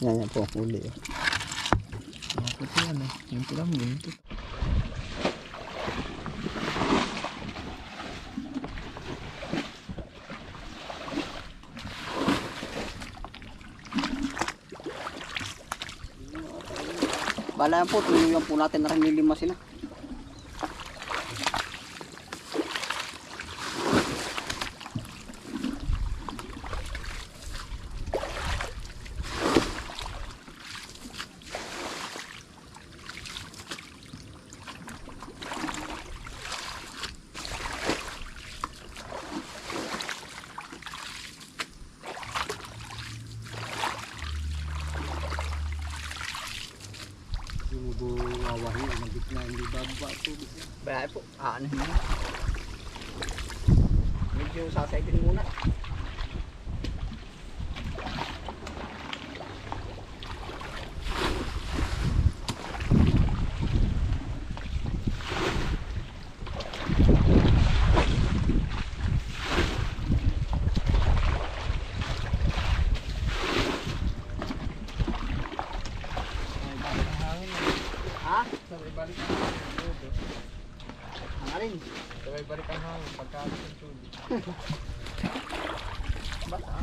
Yan, yan po, huli. oh. Mga puti yan eh. Mo, yung puti. Bala yan po, tulungan po natin na rin lilima sila. Hindi bababa ito. Bala po, ano yun? Medyo sasaitin muna. Ha? Sabay balik ang hangin. Ang alin? Sabay balik ang hangin pagkakit ng tuloy. Bata.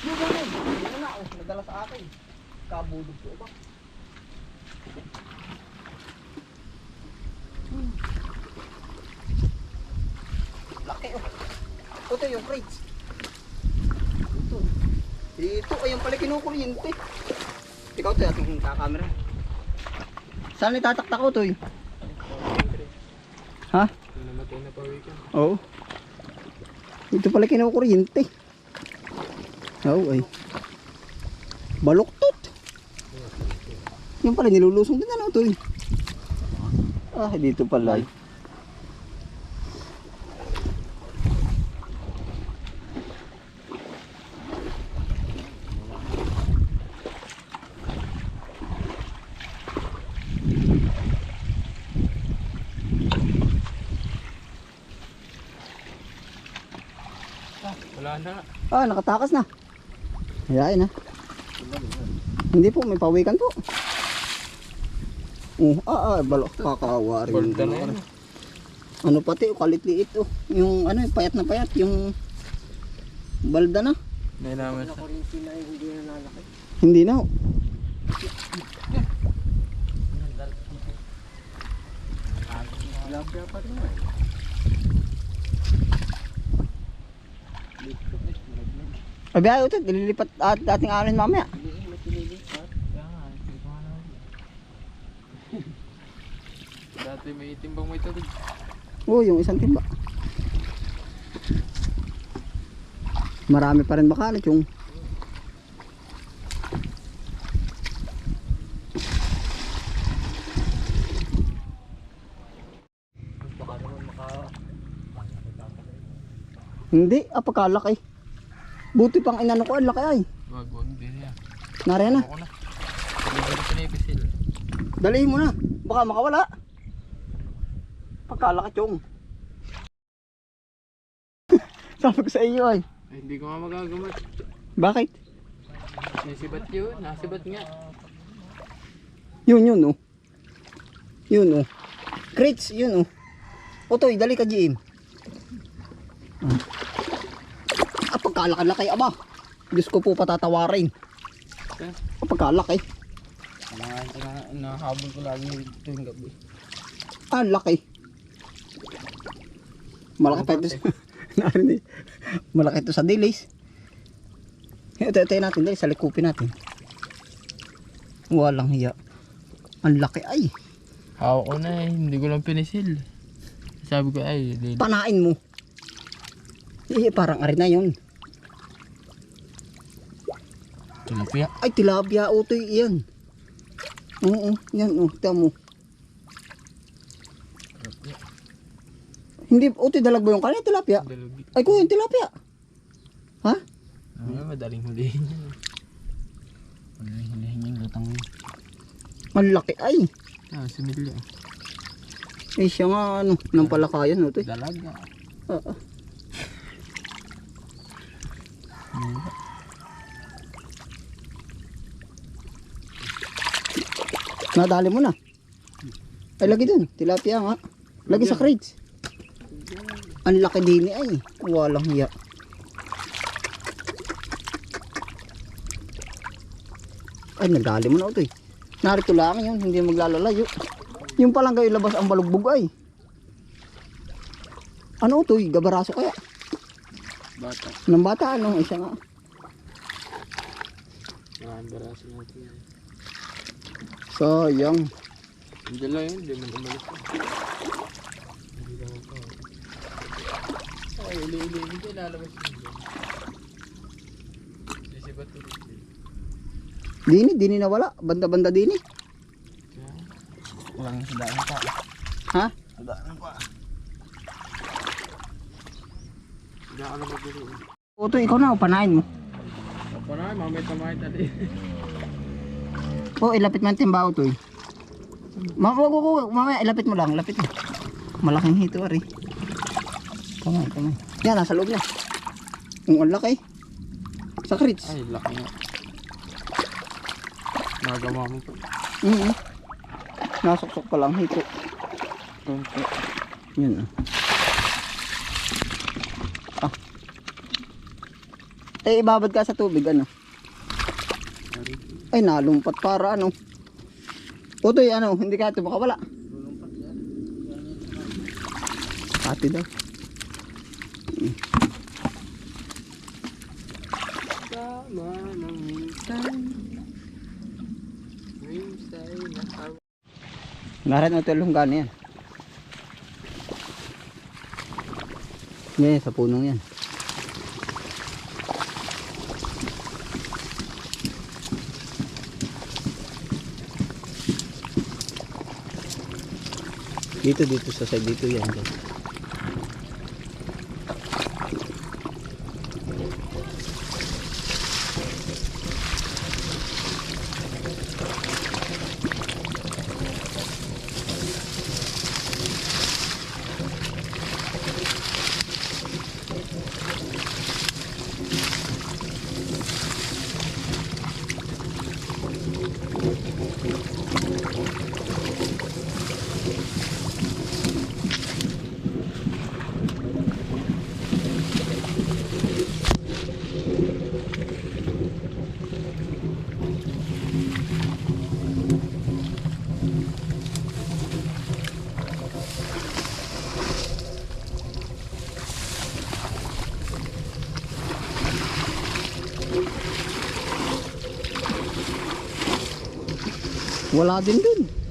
Yung ganun, yun oh, nadala sa akin. Kabulog ko ba? Hmm. Laki oh. Ito yung crates. Ito. Dito, ayun pala kinukuryente. Ikaw to, ating kakamera. Saan itataktak ko to eh? Ha? Yung namatay na pawikan. Oo. Ito pala kinukuryente. Oo ay. Baluktot. Yung pala nilulusong din ano to eh. Ah, dito pala eh. Wala na. Ah, nakatakas na. Hayain ha. Hindi po, may pawikan po. Oh, ah, ah, balo, kakawa rin. Na. Ano pati, oh, kalit-liit oh. Yung ano, payat na payat, yung balda na. May naman sa... Hindi na oh. Labya pa rin eh. Abi ayaw ito, dililipat at dating alin mamaya. Dati may timbang may tubig. Oo, yung isang timba. Marami pa rin makalat yung. Hindi, pagkalaki. Buti pang inano ko, ang laki ay. Wag, wag na. Na. Hindi ko na pinipisil. Dalihin mo na. Baka makawala. Pagkalaki chong. Sabi ko sa iyo ay. Ay, hindi ko nga magagamit. Bakit? Nasibat yun. Nasibat nga. Yun, yun oh. Yun oh. Crates, yun oh. Otoy, dali ka GM. Ah, ah pagkalaki-laki aba. Diyos ko po patatawarin. Okay. Ah, pagkalaki. Nahabol ko lagi tuwing gabi. Ah, laki. Malaki pa ito. Narinig. Malaki ito sa dilis. Ito, ito natin dali sa likupin natin. Walang hiya. Ang laki ay. Hawak ko na eh. Hindi ko lang pinisil. Sabi ko ay, lili. Panain mo. Eh, parang ari na yun. Tilapia. Ay, tilapia utoy yan. Oo, yan oh, tama Hindi, utoy dalag ba yung kanina tilapia? Dalugi. Ay, kuya, yung tilapia. Ha? Ah, madaling hulihin yan. Madaling hulihin yung lutang yun. Ang laki ay. Ah, similya. Eh siya nga ano, ng palakayan no, Toy. Dalaga. Oo. Nadali mo na. Ay, lagi dun. Tilapia nga. Lagi sa crates. Ang laki din eh, ay. Walang hiya. Ay, nadali mo na ito eh. Narito lang yun, hindi maglalalayo. Yung palang kayo labas ang balugbog ay. Ano ito eh, gabaraso kaya? Bata. Ng bata ano, isa nga. Nakambaraso natin yan. Sayang. Hindi lang yun, hindi man umalis yun. Hindi lang ako. Ay, uli-uli, hindi lalabas yun. Sisibat ulit yun. Dini, dini na wala. Banda-banda dini. Walang sadaan pa. Ha? Sadaan pa. Sadaan na magulong. Oto, ikaw na, panain mo. Na, mamay tamay tali. O, ilapit mo ang timba to eh. Mamaya, ilapit mo lang, ilapit mo. Malaking hito, ari. Kamay, kamay. Yan, nasa loob na. Ang laki. Sa crates. Ay, laki nga. Nagawa mo pa. Mm -hmm. Nasuksok pa lang hito. Konti. Yun ah. Ah. Eh, ibabad ka sa tubig, ano? Ay, nalumpat para ano. Utoy, ano, hindi ka ito makawala. Ate daw. Naran ito yung gano yan. Yan, sa punong yan. Dito, dito sa side dito yan. guys. Wala din dun.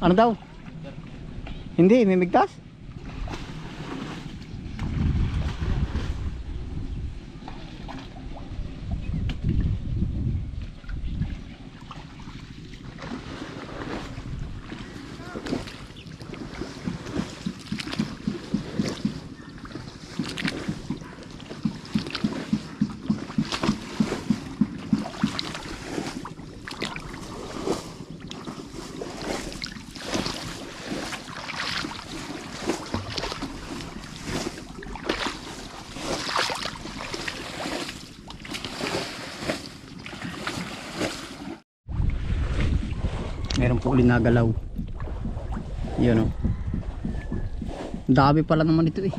Ano daw? Hindi, may migtas? Meron po ulit nagalaw. Yun o. Dami pala naman ito eh.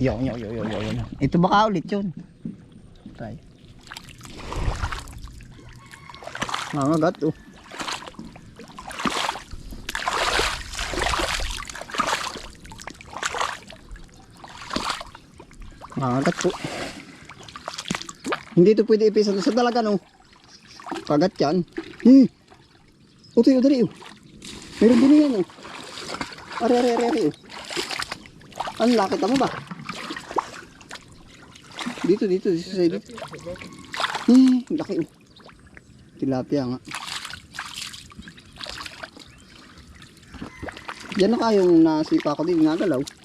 Yo, yo, yo, yo, yo. Ito baka ulit yun. Tay. Nangagat oh. Nangagat po. Hindi ito pwede ipisa sa dalaga no. Kagat yan. Hmm. Utoy, udari oh. Meron din yan oh. Are, are, are, are oh. Ano nakita mo ba? Dito, dito, dito sa side. Eh, laki oh. Tilapia nga. Yan na kayong nasipa ko din, nagalaw.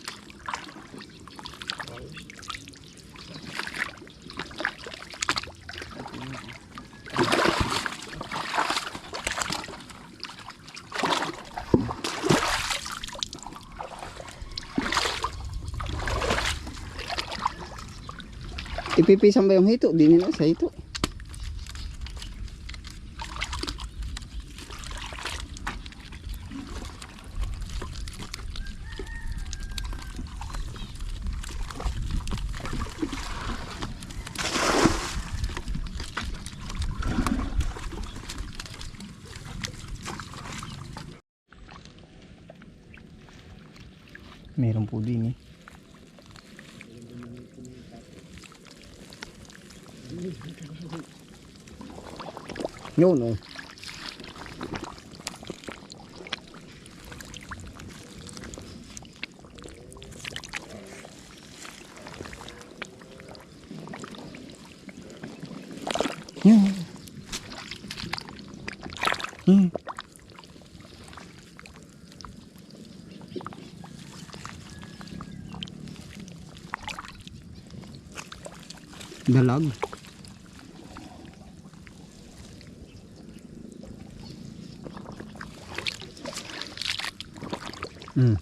Ipipisan ba yung hito? Di nila sa hito. Meron po din eh. Yun oh. Yun. Hmm. Dalag. Hmm.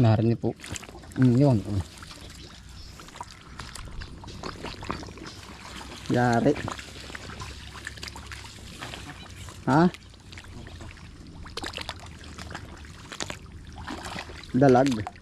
Narinig po. Mm, yun. oh. Yari. Ha? Dalag.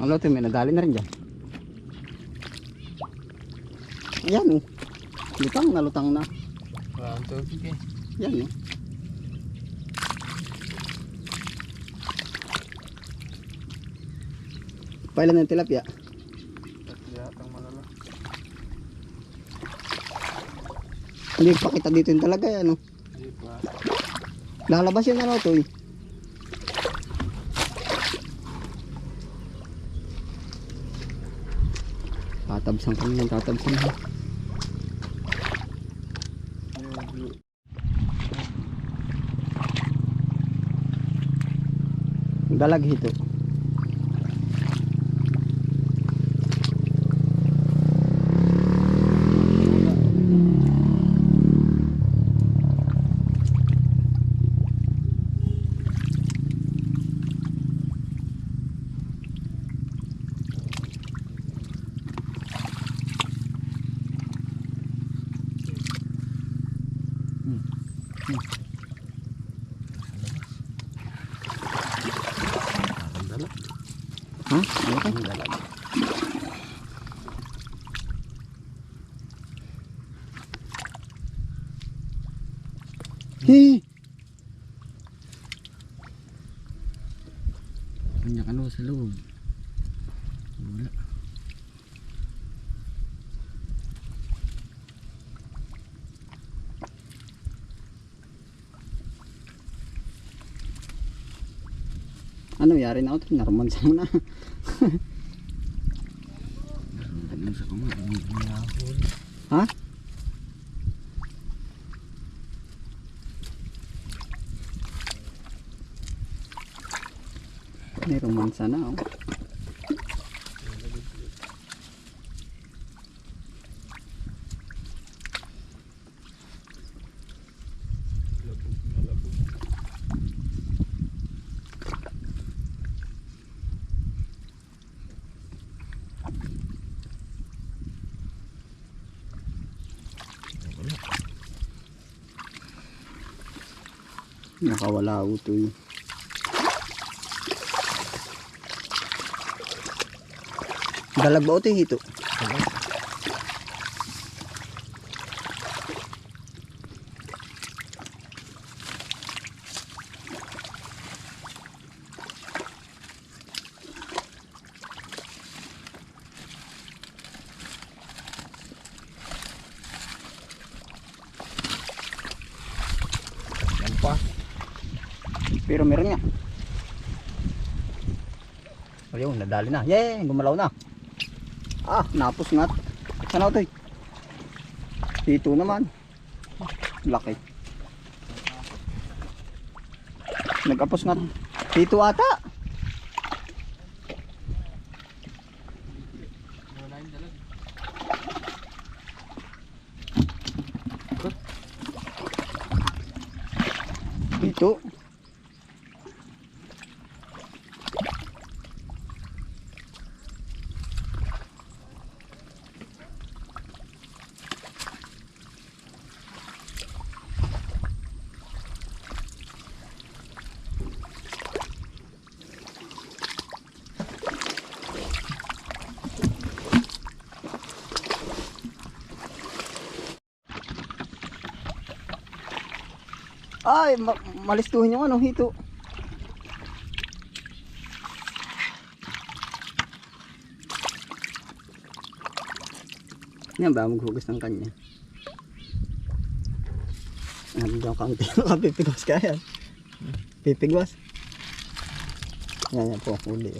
Ang lote may nadali na rin dyan. Ayan oh. Lutang na lutang na. Wala ang tubig eh. Yan oh. Pailan ng tilapia? Hindi pa kita dito yung talaga yan oh. Pa. Lalabas yun ano to eh. Tatabsan kami yan, tatabsan ha. Dalag hito. Ha? Ano ka? Hey! Kanya ka sa loob. Wala. Ano yari na ako? Naroman sa mo na. ha? May romansa na oh. Nakawala utoy. Dalag ba utoy hito? Yan Pero meron nga. Ayun, nadali na. Yay, gumalaw na. Ah, napos nga. Sana ito Dito naman. Laki. Nagapos nga. Dito ata. Dalag. Dito. Ay, ma malistuhin yung ano, hito. Yan ba, maghugas ng kanya. Ano dyan kaunti, makapipigwas ka yan. Pipigwas. Yan, yan po, huli.